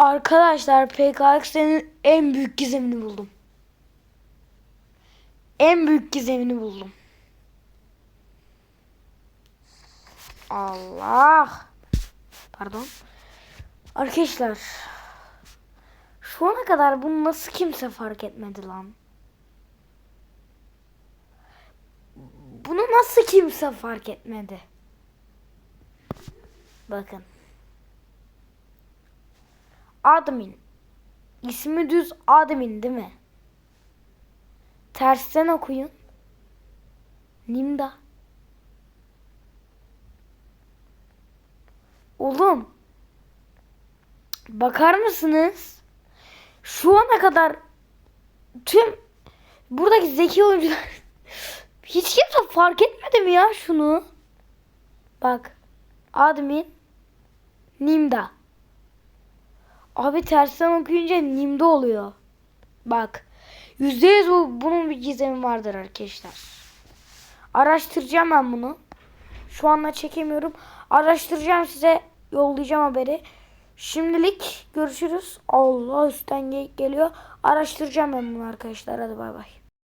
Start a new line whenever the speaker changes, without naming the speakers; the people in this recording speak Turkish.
Arkadaşlar PKX'nin en büyük gizemini buldum. En büyük gizemini buldum. Allah. Pardon. Arkadaşlar. Şu ana kadar bunu nasıl kimse fark etmedi lan? Bunu nasıl kimse fark etmedi? Bakın. Admin. İsmi düz admin değil mi? Tersten okuyun. Nimda. Oğlum. Bakar mısınız? Şu ana kadar tüm buradaki zeki oyuncular hiç kimse fark etmedi mi ya şunu? Bak. Admin Nimda. Abi tersten okuyunca Nimda oluyor. Bak. Yüzde yüz bu, bunun bir gizemi vardır arkadaşlar. Araştıracağım ben bunu. Şu anda çekemiyorum. Araştıracağım size yollayacağım haberi. Şimdilik görüşürüz. Allah üstten ge- geliyor. Araştıracağım ben bunu arkadaşlar. Hadi bay bay.